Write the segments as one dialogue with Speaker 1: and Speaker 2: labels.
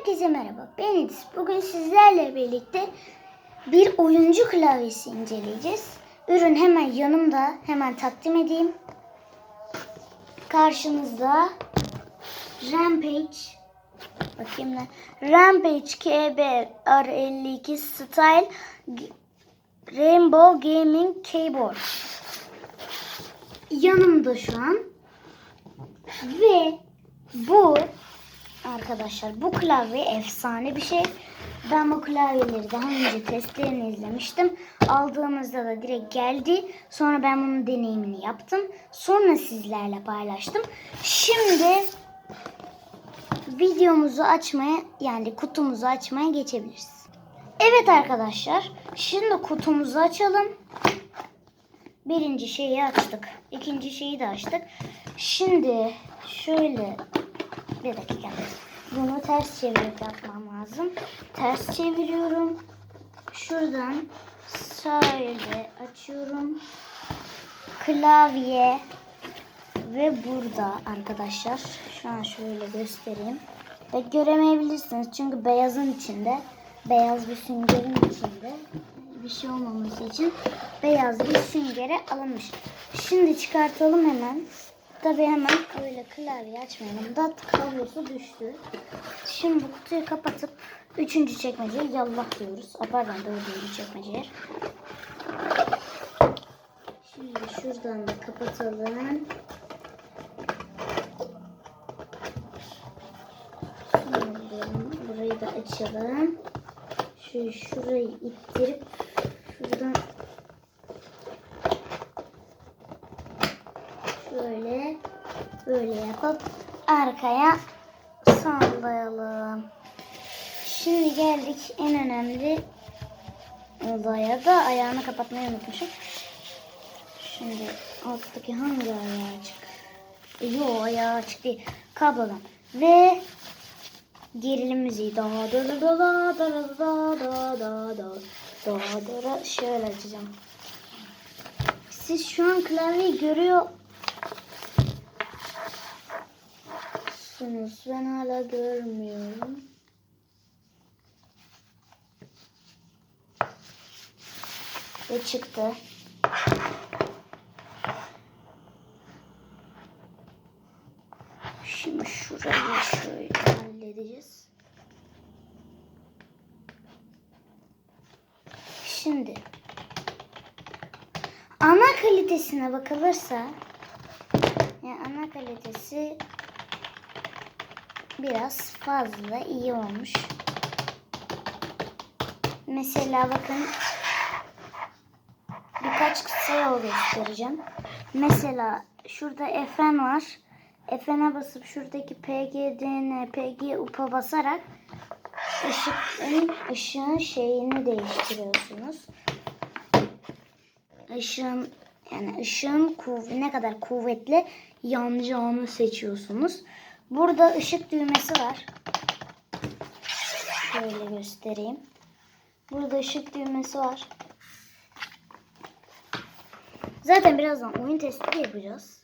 Speaker 1: Herkese merhaba. Ben Edis. Bugün sizlerle birlikte bir oyuncu klavyesi inceleyeceğiz. Ürün hemen yanımda. Hemen takdim edeyim. Karşınızda Rampage Bakayım ne? Rampage KB R52 Style Rainbow Gaming Keyboard. Yanımda şu an. Ve bu arkadaşlar bu klavye efsane bir şey. Ben bu klavyeleri daha önce testlerini izlemiştim. Aldığımızda da direkt geldi. Sonra ben bunun deneyimini yaptım. Sonra sizlerle paylaştım. Şimdi videomuzu açmaya yani kutumuzu açmaya geçebiliriz. Evet arkadaşlar. Şimdi kutumuzu açalım. Birinci şeyi açtık. İkinci şeyi de açtık. Şimdi şöyle bir dakika. Bunu ters çevirip yapmam lazım. Ters çeviriyorum. Şuradan şöyle açıyorum. Klavye ve burada arkadaşlar. Şu an şöyle göstereyim. Ve göremeyebilirsiniz çünkü beyazın içinde beyaz bir süngerin içinde bir şey olmaması için beyaz bir süngere alınmış. Şimdi çıkartalım hemen. Tabii hemen öyle klavye açmayalım. Da kablosu düştü. Şimdi bu kutuyu kapatıp üçüncü çekmeceye yallah diyoruz. Aa, Pardon dördüncü çekmeceye. Şimdi şuradan da kapatalım. Burayı da açalım. Şöyle şurayı ittirip şuradan şöyle böyle yapıp arkaya sallayalım. Şimdi geldik en önemli olaya da ayağını kapatmayı unutmuşum. Şimdi alttaki hangi ayağı açık? E, Yo ayağı açık değil. Kablodan. Ve gerilim müziği. Da da da da da da da da da da da da da şöyle açacağım. Siz şu an klavyeyi görüyor musunuz? Ben hala görmüyorum. Ve çıktı. Şimdi şurayı şöyle halledeceğiz. Şimdi ana kalitesine bakılırsa yani ana kalitesi biraz fazla iyi olmuş. Mesela bakın birkaç kısa yol göstereceğim. Mesela şurada FN var. FN'e basıp şuradaki PGDN, PG UP'a basarak ışıkın, ışığın şeyini değiştiriyorsunuz. Işığın yani ışığın ne kadar kuvvetli yanacağını seçiyorsunuz. Burada ışık düğmesi var. Şöyle göstereyim. Burada ışık düğmesi var. Zaten birazdan oyun testi yapacağız.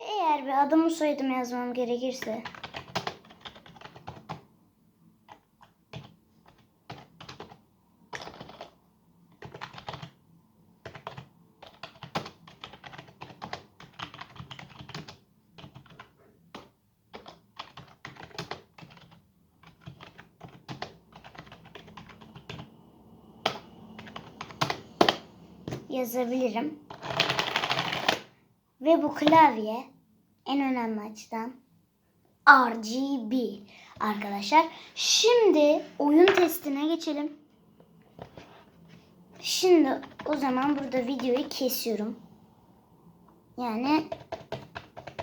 Speaker 1: Eğer bir adımı soyadımı yazmam gerekirse yazabilirim. Ve bu klavye en önemli açıdan RGB arkadaşlar. Şimdi oyun testine geçelim. Şimdi o zaman burada videoyu kesiyorum. Yani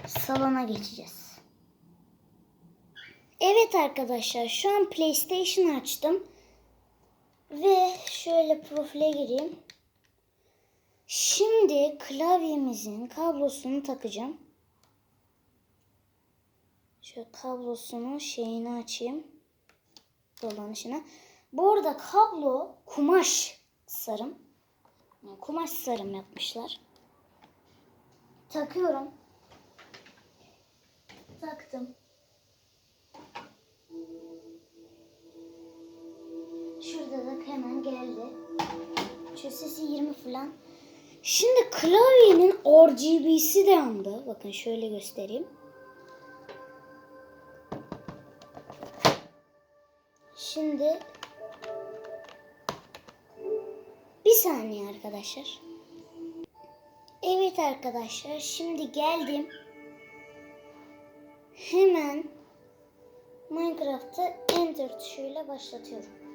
Speaker 1: salona geçeceğiz. Evet arkadaşlar şu an PlayStation açtım. Ve şöyle profile gireyim. Şimdi klavyemizin kablosunu takacağım. Şu kablosunu şeyini açayım. Dolanışına. Bu arada kablo kumaş sarım. Kumaş sarım yapmışlar. Takıyorum. taktım. Şurada da hemen geldi. Şu sesi 20 falan. Şimdi klavyenin RGB'si de yandı. Bakın şöyle göstereyim. Şimdi bir saniye arkadaşlar. Evet arkadaşlar şimdi geldim. Hemen Minecraft'ı Enter tuşuyla başlatıyorum.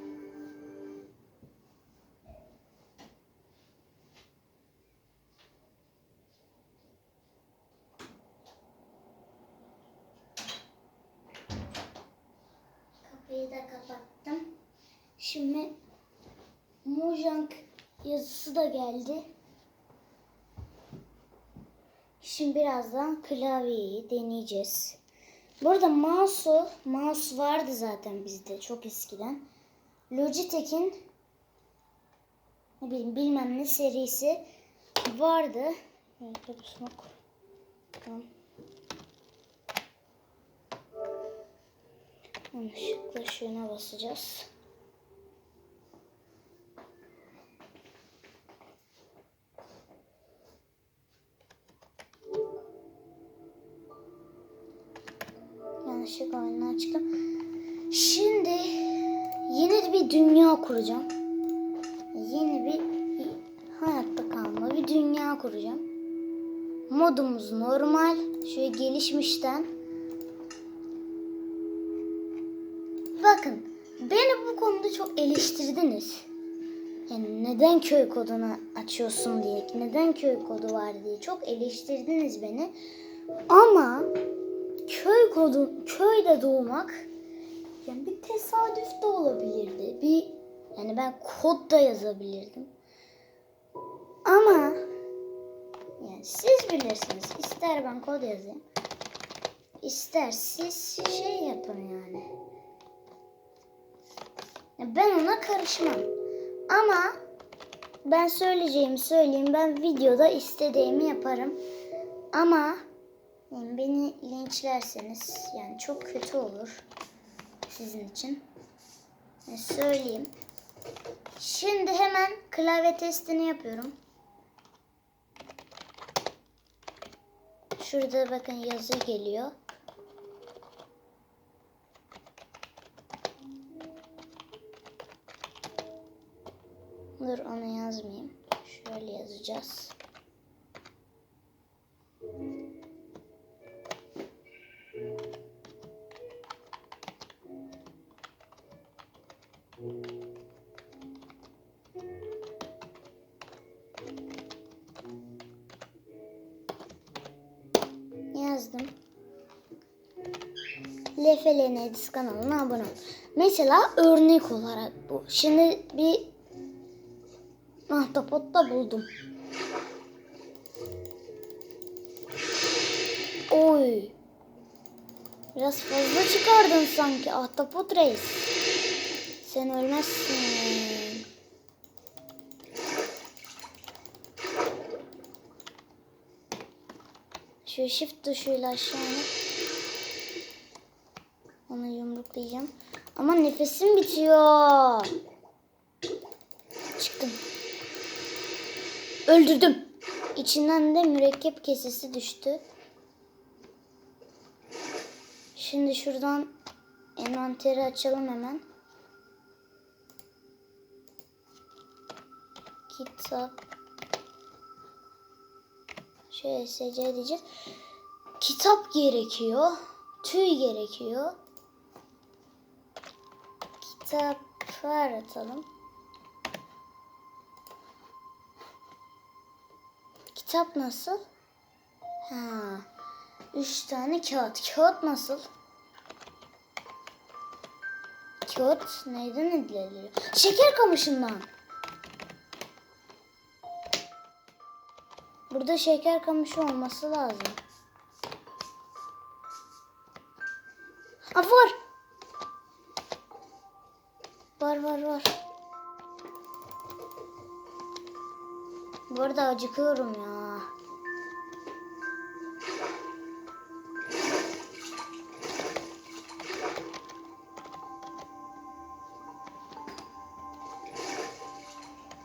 Speaker 1: Kapıyı da kapattım. Şimdi Mojang yazısı da geldi. Şimdi birazdan klavyeyi deneyeceğiz. Burada mouse'u, mouse vardı zaten bizde çok eskiden. Logitech'in ne bileyim bilmem ne serisi vardı. Tamam. Yanlışlıkla şuna basacağız. Modumuz normal. Şöyle gelişmişten. Bakın beni bu konuda çok eleştirdiniz. Yani neden köy kodunu açıyorsun diye, neden köy kodu var diye çok eleştirdiniz beni. Ama köy kodu, köyde doğmak yani bir tesadüf de olabilirdi. Bir yani ben kod da yazabilirdim. Ama yani siz bilirsiniz. İster ben kod yazayım. ister siz şey yapın yani. Ya Ben ona karışmam. Ama ben söyleyeceğimi söyleyeyim. Ben videoda istediğimi yaparım. Ama yani beni linçlerseniz yani çok kötü olur sizin için. Yani söyleyeyim. Şimdi hemen klavye testini yapıyorum. Şurada bakın yazı geliyor. Dur onu yazmayayım. Şöyle yazacağız. Lefelen Edis kanalına abone ol. Mesela örnek olarak bu. Şimdi bir ahtapot da buldum. Oy. Biraz fazla çıkardın sanki ahtapot reis. Sen ölmezsin. Şu shift tuşuyla aşağı yumruklayacağım. Ama nefesim bitiyor. Çıktım. Öldürdüm. İçinden de mürekkep kesesi düştü. Şimdi şuradan envanteri açalım hemen. Kitap. Şöyle SC edeceğiz. Kitap gerekiyor. Tüy gerekiyor. Kitap aratalım. Kitap nasıl? Ha. Üç tane kağıt. Kağıt nasıl? Kağıt neyden elde ediliyor? Şeker kamışından. Burada şeker kamışı olması lazım. Ha var. Var var var. Bu arada acıkıyorum ya.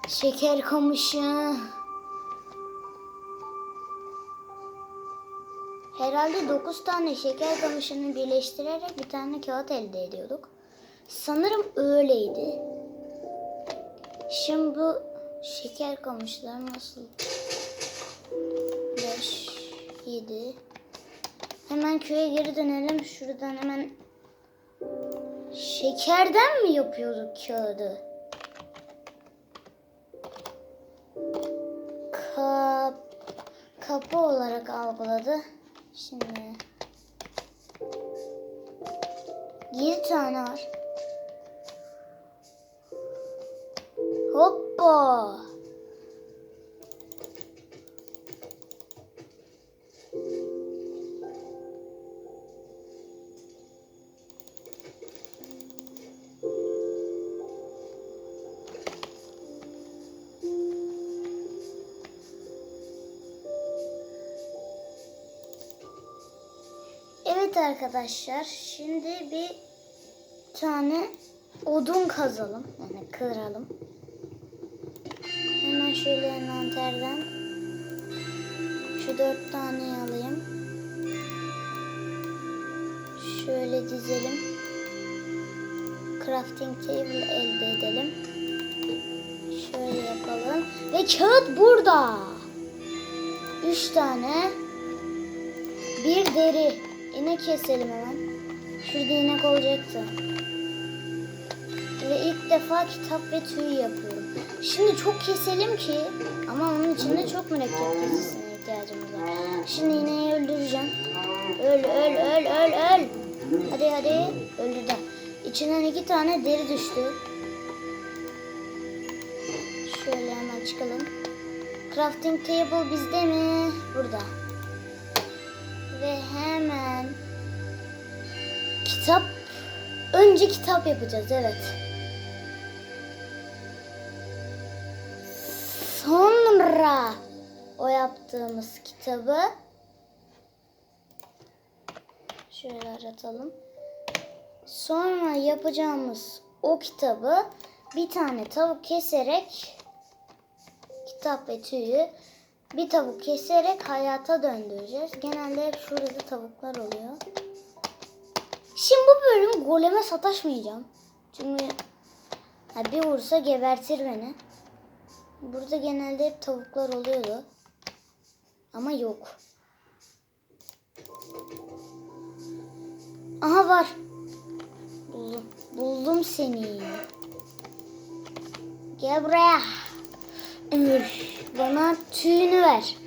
Speaker 1: Şeker kamışı. Herhalde 9 tane şeker kamışını birleştirerek bir tane kağıt elde ediyorduk. Sanırım öyleydi. Şimdi bu şeker kamışları nasıl? 5, 7. Hemen köye geri dönelim. Şuradan hemen şekerden mi yapıyorduk kağıdı? Kap, kapı olarak algıladı. Şimdi 7 tane var. Evet arkadaşlar şimdi bir tane odun kazalım. Yani kıralım. Şöyle envanterden şu dört tane alayım. Şöyle dizelim. Crafting table elde edelim. Şöyle yapalım. Ve kağıt burada. Üç tane. Bir deri. İnek keselim hemen. Şurada inek olacaktı. Ve ilk defa kitap ve tüy yapıyorum. Şimdi çok keselim ki ama onun için de çok mürekkep kesesine ihtiyacımız var. Şimdi ineği öldüreceğim. Öl öl öl öl öl. Hadi hadi öldü de. İçinden iki tane deri düştü. Şöyle hemen çıkalım. Crafting table bizde mi? Burada. Ve hemen kitap önce kitap yapacağız evet. Sonra o yaptığımız kitabı şöyle aratalım. Sonra yapacağımız o kitabı bir tane tavuk keserek kitap ve tüyü bir tavuk keserek hayata döndüreceğiz. Genelde hep şurada tavuklar oluyor. Şimdi bu bölüm goleme sataşmayacağım. Çünkü ha, bir vursa gebertir beni. Burada genelde hep tavuklar oluyordu. Ama yok. Aha var. Buldum. Buldum seni. Gel buraya. Üf, bana tüyünü ver.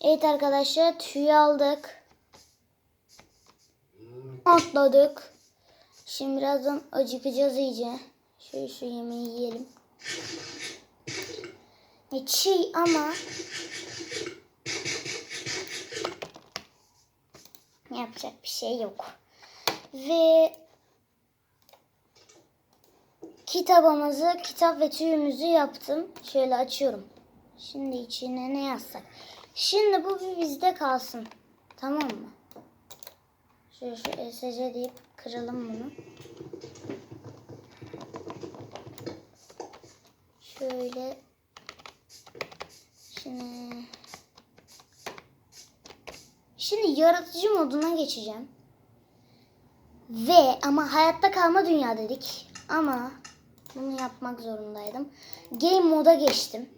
Speaker 1: Evet arkadaşlar tüy aldık. Atladık. Şimdi birazdan acıkacağız iyice. Şöyle şu yemeği yiyelim. Ne çiğ ama yapacak bir şey yok. Ve kitabımızı, kitap ve tüyümüzü yaptım. Şöyle açıyorum. Şimdi içine ne yazsak? Şimdi bu bir bizde kalsın. Tamam mı? Şöyle şu ESC deyip kıralım bunu. Şöyle Şimdi Şimdi yaratıcı moduna geçeceğim. Ve ama hayatta kalma dünya dedik. Ama bunu yapmak zorundaydım. Game moda geçtim.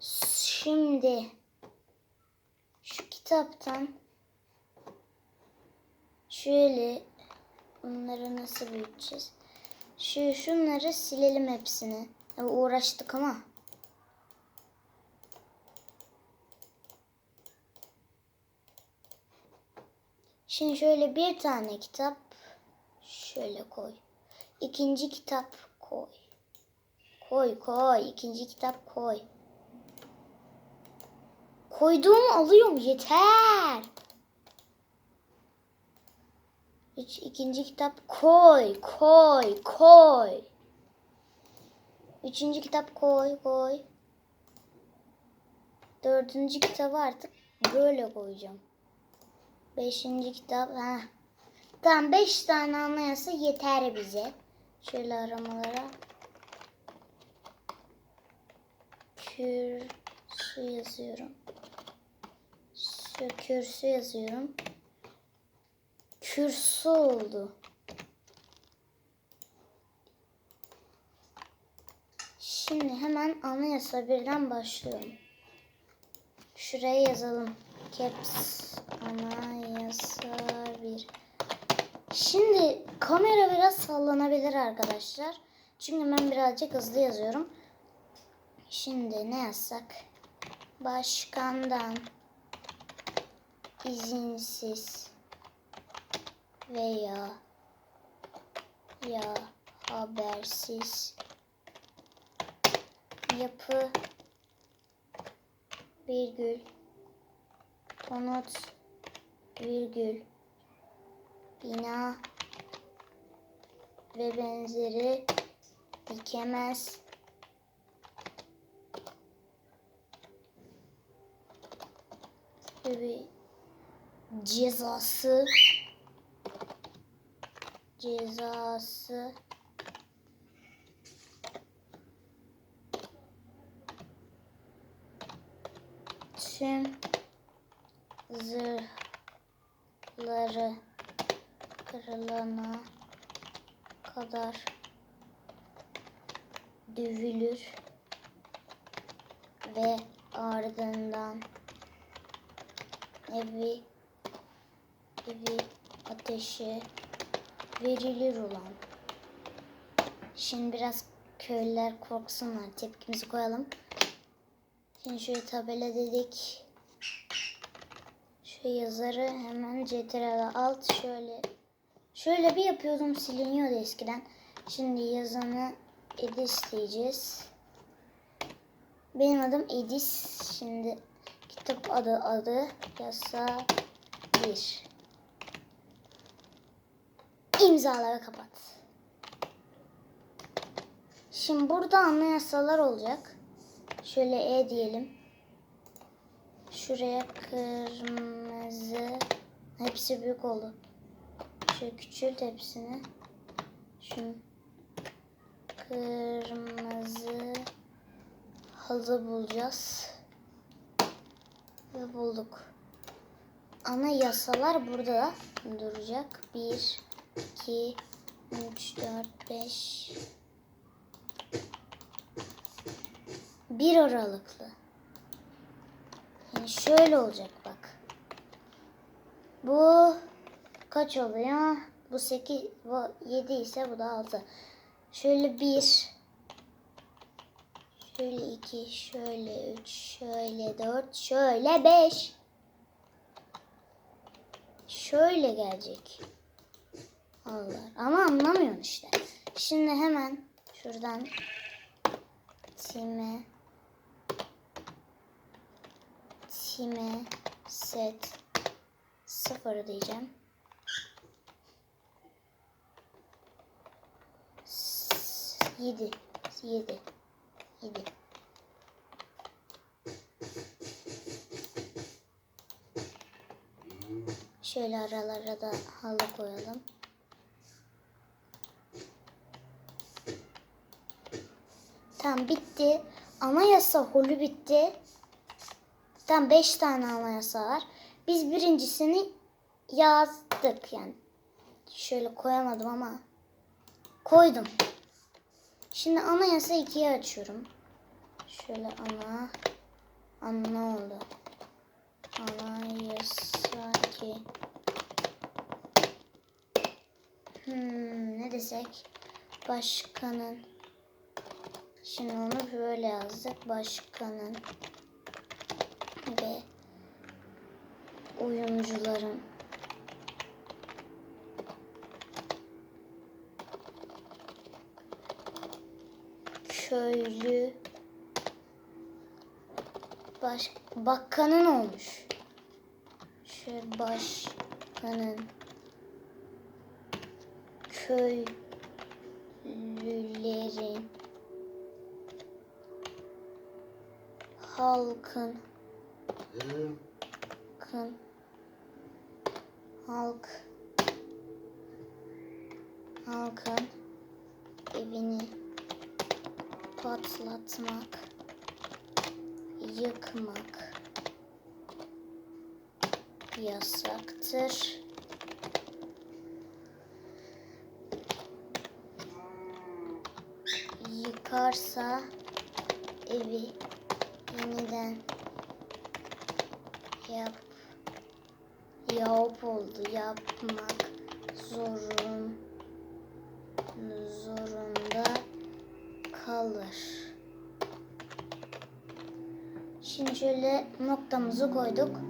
Speaker 1: Şimdi kitaptan şöyle bunları nasıl büyüteceğiz? Şu şunları silelim hepsini. Ya uğraştık ama. Şimdi şöyle bir tane kitap şöyle koy. İkinci kitap koy. Koy koy. İkinci kitap koy. Koyduğumu alıyorum yeter. Üç, ikinci kitap koy koy koy. Üçüncü kitap koy koy. Dördüncü kitabı artık böyle koyacağım. Beşinci kitap. Ha. Tamam beş tane anlayasa yeter bize. Şöyle aramalara. Kürsü yazıyorum. Şu kürsü yazıyorum. Kürsü oldu. Şimdi hemen anayasa birden başlıyorum. Şuraya yazalım. Caps anayasa bir. Şimdi kamera biraz sallanabilir arkadaşlar. Çünkü ben birazcık hızlı yazıyorum. Şimdi ne yazsak? Başkandan izinsiz veya ya habersiz yapı virgül konut virgül bina ve benzeri dikemez. Bir cezası. Cezası. Tüm zırhları kırılana kadar dövülür ve ardından evi evi ateşe verilir olan. Şimdi biraz köylüler korksunlar. Tepkimizi koyalım. Şimdi şöyle tabela dedik. Şu yazarı hemen CTRL alt şöyle şöyle bir yapıyordum siliniyordu eskiden. Şimdi yazanı Edis diyeceğiz. Benim adım Edis. Şimdi kitap adı adı yasa 1. İmzala ve kapat. Şimdi burada anayasalar olacak. Şöyle E diyelim. Şuraya kırmızı. Hepsi büyük oldu. Şöyle küçült hepsini. Şu kırmızı halı bulacağız. Ve bulduk. Ana yasalar burada duracak. 1, 2, 3, 4, 5, bir aralıklı. Yani şöyle olacak bak. Bu kaç oluyor? Bu 8, bu 7 ise bu da 6. Şöyle 1, şöyle 2, şöyle 3, şöyle 4, şöyle 5. Şöyle gelecek. Allah. Ama anlamıyorsun işte. Şimdi hemen şuradan time time set sıfır diyeceğim. Yedi. Yedi. Yedi. Şöyle aralara da halı koyalım. Tamam bitti. Anayasa holü bitti. Tam 5 tane anayasa var. Biz birincisini yazdık yani. Şöyle koyamadım ama koydum. Şimdi anayasa 2'yi açıyorum. Şöyle ana ana ne oldu? Anayasa 2. Hmm, ne desek? Başkanın Şimdi onu böyle yazdık. Başkanın ve oyuncuların köylü baş bakkanın olmuş. Şöyle başkanın köylülerin halkın. Halkın halk. Halkın evini patlatmak, yıkmak yasaktır. Yıkarsa yap oldu yapmak zorun zorunda kalır. Şimdi şöyle noktamızı koyduk.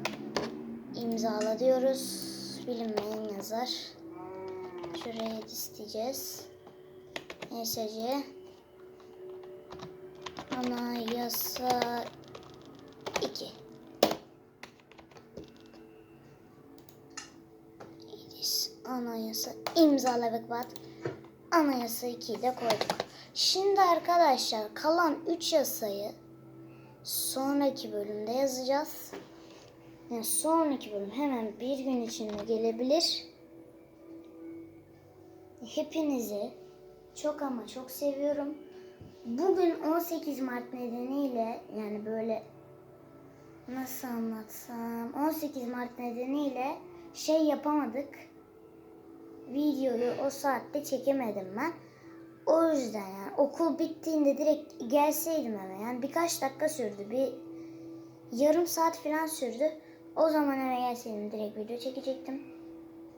Speaker 1: İmzala diyoruz. Bilinmeyen yazar. Şuraya isteyeceğiz. ESC Anayasa 2 Anayasa imzala ve kapat. Anayasa 2'yi de koyduk. Şimdi arkadaşlar kalan 3 yasayı sonraki bölümde yazacağız. Yani sonraki bölüm hemen bir gün içinde gelebilir. Hepinizi çok ama çok seviyorum. Bugün 18 Mart nedeniyle yani böyle nasıl anlatsam 18 Mart nedeniyle şey yapamadık. Videoyu o saatte çekemedim ben. O yüzden yani okul bittiğinde direkt gelseydim eve yani birkaç dakika sürdü. Bir yarım saat falan sürdü. O zaman eve gelseydim direkt video çekecektim.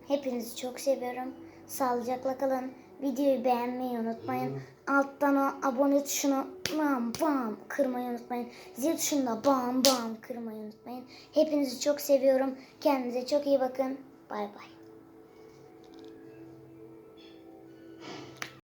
Speaker 1: Hepinizi çok seviyorum. Sağlıcakla kalın. Videoyu beğenmeyi unutmayın. Alttan o abone tuşunu bam bam kırmayı unutmayın. Zil tuşunu da bam bam kırmayı unutmayın. Hepinizi çok seviyorum. Kendinize çok iyi bakın. Bay bay.